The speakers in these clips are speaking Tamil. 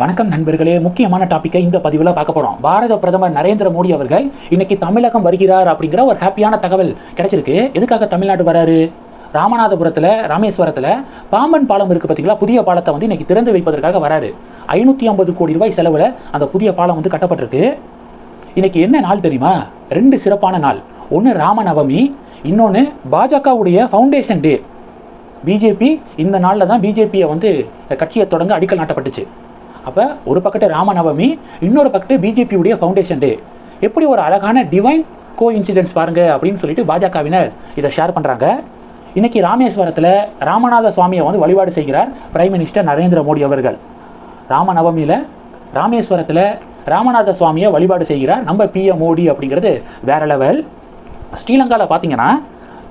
வணக்கம் நண்பர்களே முக்கியமான டாப்பிக்கை இந்த பதிவில் பார்க்க போகிறோம் பாரத பிரதமர் நரேந்திர மோடி அவர்கள் இன்னைக்கு தமிழகம் வருகிறார் அப்படிங்கிற ஒரு ஹாப்பியான தகவல் கிடைச்சிருக்கு. எதுக்காக தமிழ்நாடு வராரு? ராமநாதபுரத்தில் ராமேஸ்வரத்தில் பாம்பன் பாலம் இருக்குது பார்த்தீங்களா புதிய பாலத்தை வந்து இன்னைக்கு திறந்து வைப்பதற்காக வராரு. ஐநூற்றி ஐம்பது கோடி ரூபாய் செலவில் அந்த புதிய பாலம் வந்து கட்டப்பட்டிருக்கு. இன்னைக்கு என்ன நாள் தெரியுமா? ரெண்டு சிறப்பான நாள். ஒன்று ராமநவமி இன்னொன்று பாஜகவுடைய ஃபவுண்டேஷன் டே பிஜேபி இந்த நாளில் தான் பிஜேபியை வந்து கட்சியை தொடங்க அடிக்கல் நாட்டப்பட்டுச்சு. அப்போ ஒரு பக்கத்து ராமநவமி இன்னொரு பக்கத்து பிஜேபியுடைய ஃபவுண்டேஷன் டே எப்படி ஒரு அழகான டிவைன் கோ இன்சிடென்ட்ஸ் பாருங்க அப்படின்னு சொல்லிட்டு பாஜகவினர் இதை ஷேர் பண்ணுறாங்க இன்னைக்கு ராமேஸ்வரத்தில் ராமநாத சுவாமியை வந்து வழிபாடு செய்கிறார் பிரைம் மினிஸ்டர் நரேந்திர மோடி அவர்கள். ராமநவமியில் ராமேஸ்வரத்தில் ராமநாத சுவாமியை வழிபாடு செய்கிறார் நம்ம பிஎம் மோடி அப்படிங்கிறது வேற லெவல் ஸ்ரீலங்காவில் பார்த்தீங்கன்னா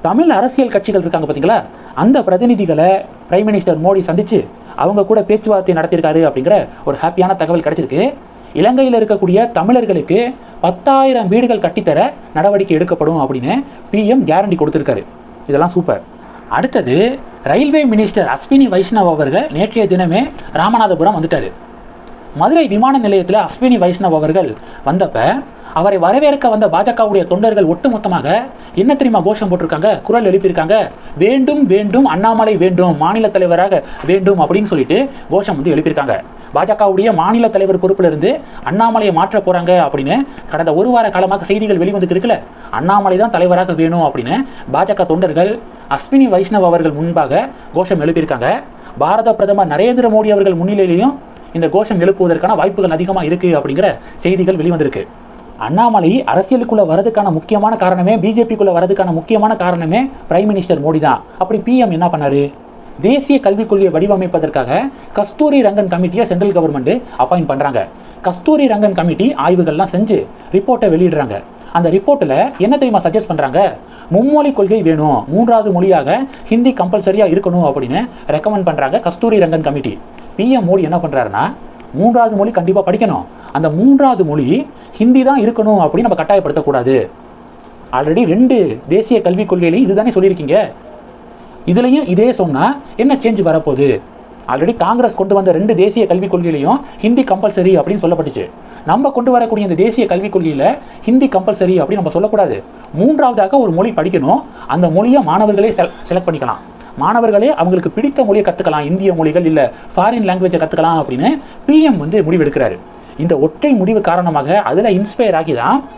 தமிழ் அரசியல் கட்சிகள் இருக்காங்க பார்த்தீங்களா அந்த பிரதிநிதிகளை பிரைம் மினிஸ்டர் மோடி சந்தித்து அவங்க கூட பேச்சுவார்த்தை நடத்தியிருக்காரு அப்படிங்கிற ஒரு ஹாப்பியான தகவல் கிடைச்சிருக்கு. இலங்கையில் இருக்கக்கூடிய தமிழர்களுக்கு பத்தாயிரம் வீடுகள் கட்டித்தர நடவடிக்கை எடுக்கப்படும் அப்படின்னு பிஎம் கேரண்டி கொடுத்துருக்காரு. இதெல்லாம் சூப்பர் அடுத்தது ரயில்வே மினிஸ்டர் அஸ்வினி வைஷ்ணவ் அவர்கள் நேற்றைய தினமே ராமநாதபுரம் வந்துட்டார். மதுரை விமான நிலையத்தில் அஸ்வினி வைஷ்ணவ் அவர்கள் வந்தப்போ அவரை வரவேற்க வந்த பாஜகவுடைய தொண்டர்கள் ஒட்டுமொத்தமாக என்ன தெரியுமா கோஷம் போட்டிருக்காங்க? குரல் எழுப்பியிருக்காங்க. வேண்டும் வேண்டும் அண்ணாமலை வேண்டும் மாநில தலைவராக வேண்டும் அப்படின்னு சொல்லிட்டு கோஷம் வந்து எழுப்பியிருக்காங்க. பாஜகவுடைய மாநில தலைவர் பொறுப்புல இருந்து அண்ணாமலையை மாற்ற போறாங்க அப்படின்னு கடந்த ஒரு வார காலமாக செய்திகள் வெளிவந்துட்டு இருக்குல்ல. அண்ணாமலை தான் தலைவராக வேணும் அப்படின்னு பாஜக தொண்டர்கள் அஸ்வினி வைஷ்ணவ் அவர்கள் முன்பாக கோஷம் எழுப்பியிருக்காங்க. பாரத பிரதமர் நரேந்திர மோடி அவர்கள் முன்னிலையிலையும் இந்த கோஷம் எழுப்புவதற்கான வாய்ப்புகள் அதிகமாக இருக்குது அப்படிங்கிற செய்திகள் வெளிவந்திருக்கு. அண்ணாமலை அரசியலுக்குள்ள வரதுக்கான முக்கியமான காரணமே பிஜேபிக்குள்ள வரதுக்கான முக்கியமான காரணமே பிரைம் மினிஸ்டர் மோடி தான். அப்படி பிஎம் என்ன பண்ணாரு? தேசிய கல்விக் கொள்கையை வடிவமைப்பதற்காக கஸ்தூரி ரங்கன் கமிட்டியை சென்ட்ரல் கவர்மெண்ட் அப்பாயிண்ட் பண்றாங்க. கஸ்தூரி ரங்கன் கமிட்டி ஆய்வுகள்லாம் செஞ்சு ரிப்போர்ட்டை வெளியிடுறாங்க. அந்த ரிப்போர்ட்டில் என்ன தெரியுமா சஜஸ்ட் பண்ணுறாங்க மும்மொழி கொள்கை வேணும். மூன்றாவது மொழியாக ஹிந்தி கம்பல்சரியாக இருக்கணும் அப்படின்னு ரெக்கமெண்ட் பண்ணுறாங்க கஸ்தூரி ரங்கன் கமிட்டி. பிஎம் மோடி என்ன பண்ணுறாருன்னா மூன்றாவது மொழி கண்டிப்பாக படிக்கணும். அந்த மூன்றாவது மொழி ஹிந்தி தான் இருக்கணும் அப்படின்னு நம்ம கட்டாயப்படுத்தக்கூடாது. ஆல்ரெடி ரெண்டு தேசிய கல்விக் கொள்கையிலையும் இதுதானே சொல்லியிருக்கீங்க. இதுலேயும் இதே சொன்னால் என்ன சேஞ்ச் வரப்போகுது? ஆல்ரெடி காங்கிரஸ் கொண்டு வந்த ரெண்டு தேசிய கல்விக் கொள்கையிலையும் ஹிந்தி கம்பல்சரி அப்படின்னு சொல்லப்பட்டுச்சு. நம்ம கொண்டு வரக்கூடிய இந்த தேசிய கல்விக் கொள்கையில் ஹிந்தி கம்பல்சரி அப்படின்னு நம்ம சொல்லக்கூடாது. மூன்றாவதாக ஒரு மொழி படிக்கணும். அந்த மொழியை மாணவர்களே செலக்ட் பண்ணிக்கலாம். மாணவர்களே அவங்களுக்கு பிடித்த மொழியை கற்றுக்கலாம் இந்திய மொழிகள் இல்லை ஃபாரின் லாங்குவேஜை கற்றுக்கலாம் அப்படின்னு பிஎம் வந்து முடிவெடுக்கிறாரு. இந்த ஒற்றை முடிவு காரணமாக அதில் இன்ஸ்பயர் ஆகி தான்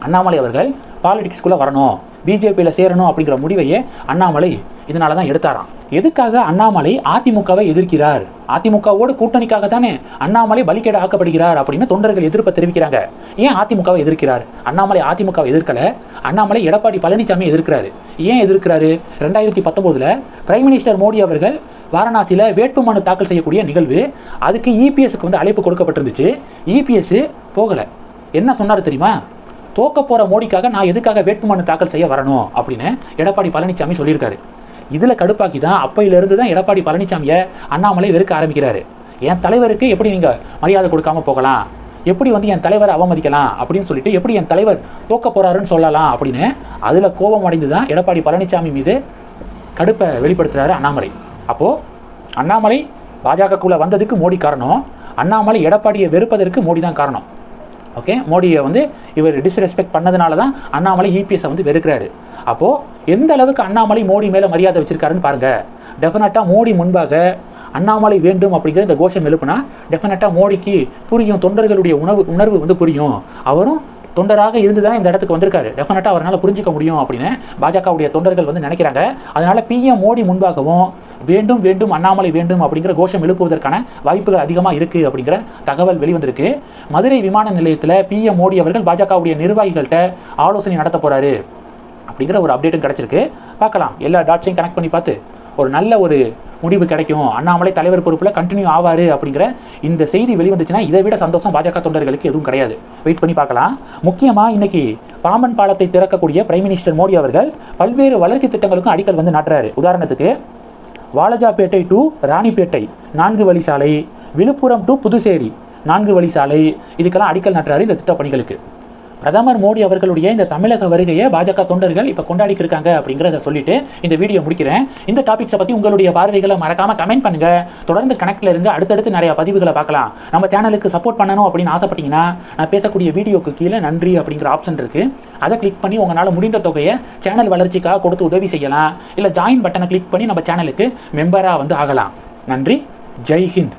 அண்ணாமலை அவர்கள் பாலிடிக்ஸ்குள்ளே வரணும். பிஜேபியில் சேரணும் அப்படிங்கிற முடிவையே அண்ணாமலை இதனால தான் எடுத்தாராம். எதுக்காக அண்ணாமலை அதிமுகவை எதிர்க்கிறார்? அதிமுகவோட கூட்டணிக்காக தானே அண்ணாமலை பலிக்கேடு ஆக்கப்படுகிறார் அப்படின்னு தொண்டர்கள் எதிர்ப்பை தெரிவிக்கிறாங்க. ஏன் அதிமுகவை எதிர்க்கிறார்? அண்ணாமலை அதிமுகவை எதிர்க்கல. அண்ணாமலை எடப்பாடி பழனிசாமி எதிர்க்கிறாரு. ஏன் எதிர்க்கிறாரு? ரெண்டாயிரத்தி பத்தொம்போதில் பிரைம் மினிஸ்டர் மோடி அவர்கள் வாரணாசியில் வேட்புமனு தாக்கல் செய்யக்கூடிய நிகழ்வு அதுக்கு இபிஎஸ்க்கு வந்து அழைப்பு கொடுக்கப்பட்டிருந்துச்சு. இபிஎஸ் போகலை. என்ன சொன்னார் தெரியுமா? தோக்க போகிற மோடிக்காக நான் எதுக்காக வேட்புமனு தாக்கல் செய்ய வரணும் அப்படின்னு எடப்பாடி பழனிசாமி சொல்லியிருக்காரு. இதில் கடுப்பாக்கி தான் அப்பையிலிருந்து தான் எடப்பாடி பழனிசாமியை அண்ணாமலை வெறுக்க ஆரம்பிக்கிறாரு. என் தலைவருக்கு எப்படி நீங்கள் மரியாதை கொடுக்காம போகலாம்? எப்படி வந்து என் தலைவரை அவமதிக்கலாம் அப்படின்னு சொல்லிட்டு எப்படி என் தலைவர் தோக்க போறாருன்னு சொல்லலாம் அப்படின்னு அதில் கோபம் அடைந்து தான் எடப்பாடி பழனிசாமி மீது கடுப்பை வெளிப்படுத்துறாரு அண்ணாமலை. அப்போது அண்ணாமலை பாஜகக்குள்ளே வந்ததுக்கு மோடி காரணம் அண்ணாமலை எடப்பாடியை வெறுப்பதற்கு மோடி தான் காரணம். ஓகே மோடியை வந்து இவர் டிஸ்ரெஸ்பெக்ட் பண்ணதுனால தான் அண்ணாமலை இபிஎஸ்ஸை வந்து வெறுக்கிறாரு. அப்போது எந்த அளவுக்கு அண்ணாமலை மோடி மேலே மரியாதை வச்சிருக்காருன்னு பாருங்க. டெஃபினட்டாக மோடி முன்பாக அண்ணாமலை வேண்டும் அப்படிங்கிற இந்த கோஷம் எழுப்புனா டெஃபினட்டாக மோடிக்கு புரியும் தொண்டர்களுடைய உணவு உணர்வு வந்து புரியும். அவரும் தொண்டராக இருந்து தான் இந்த இடத்துக்கு வந்திருக்காரு. டெஃபினட்டாக அவரால் புரிஞ்சிக்க முடியும் அப்படின்னு பாஜகவுடைய தொண்டர்கள் வந்து நினைக்கிறாங்க. அதனால் பிஎம் மோடி முன்பாகவும் வேண்டும் வேண்டும் அண்ணாமலை வேண்டும் அப்படிங்கிற கோஷம் எழுப்புவதற்கான வாய்ப்புகள் அதிகமாக இருக்குது அப்படிங்கிற தகவல் வெளிவந்திருக்கு. மதுரை விமான நிலையத்தில் பிஎம் மோடி அவர்கள் பாஜகவுடைய நிர்வாகிகள்கிட்ட ஆலோசனை நடத்த போகிறாரு அப்படிங்கிற ஒரு அப்டேட்டும் கிடச்சிருக்கு. பார்க்கலாம். எல்லா டாட்ஸையும் கனெக்ட் பண்ணி பார்த்து ஒரு நல்ல ஒரு முடிவு கிடைக்கும். அண்ணாமலை தலைவர் பொறுப்பில் கண்டினியூ ஆவார் அப்படிங்கிற இந்த செய்தி வெளிவந்துச்சுன்னா இதை விட சந்தோஷம் பாஜக தொண்டர்களுக்கு எதுவும் கிடையாது. வெயிட் பண்ணி பார்க்கலாம். முக்கியமாக இன்னைக்கு பாம்பன் பாலத்தை திறக்கக்கூடிய பிரைம் மினிஸ்டர் மோடி அவர்கள் பல்வேறு வளர்ச்சி திட்டங்களுக்கும் அடிக்கல் வந்து நாட்டுறாரு. உதாரணத்துக்கு வாலஜாப்பேட்டை டு ராணிப்பேட்டை நான்கு வழி சாலை விழுப்புரம் டு புதுச்சேரி நான்கு வழி சாலை இதுக்கெல்லாம் அடிக்கல் நாட்டுறாரு இந்த திட்ட பணிகளுக்கு பிரதமர் மோடி அவர்களுடைய இந்த தமிழக வருகையை பாஜக தொண்டர்கள் இப்போ கொண்டாடிக்கிருக்காங்க அப்படிங்கிறத சொல்லிட்டு இந்த வீடியோ முடிக்கிறேன். இந்த டாபிக்ஸை பற்றி உங்களுடைய பார்வைகளை மறக்காம கமெண்ட் பண்ணுங்க. தொடர்ந்து கனெக்ட்ல இருந்து அடுத்தடுத்து நிறைய பதிவுகளை பார்க்கலாம். நம்ம சேனலுக்கு சப்போர்ட் பண்ணணும் அப்படின்னு ஆசைப்பட்டீங்கன்னா நான் பேசக்கூடிய வீடியோக்கு கீழே நன்றி அப்படிங்கிற ஆப்ஷன் இருக்கு. அதை கிளிக் பண்ணி உங்களால் முடிந்த தொகையை சேனல் வளர்ச்சிக்காக கொடுத்து உதவி செய்யலாம். இல்லை ஜாயின் பட்டனை கிளிக் பண்ணி நம்ம சேனலுக்கு மெம்பராக வந்து ஆகலாம். நன்றி. ஜெய் ஹிந்த்.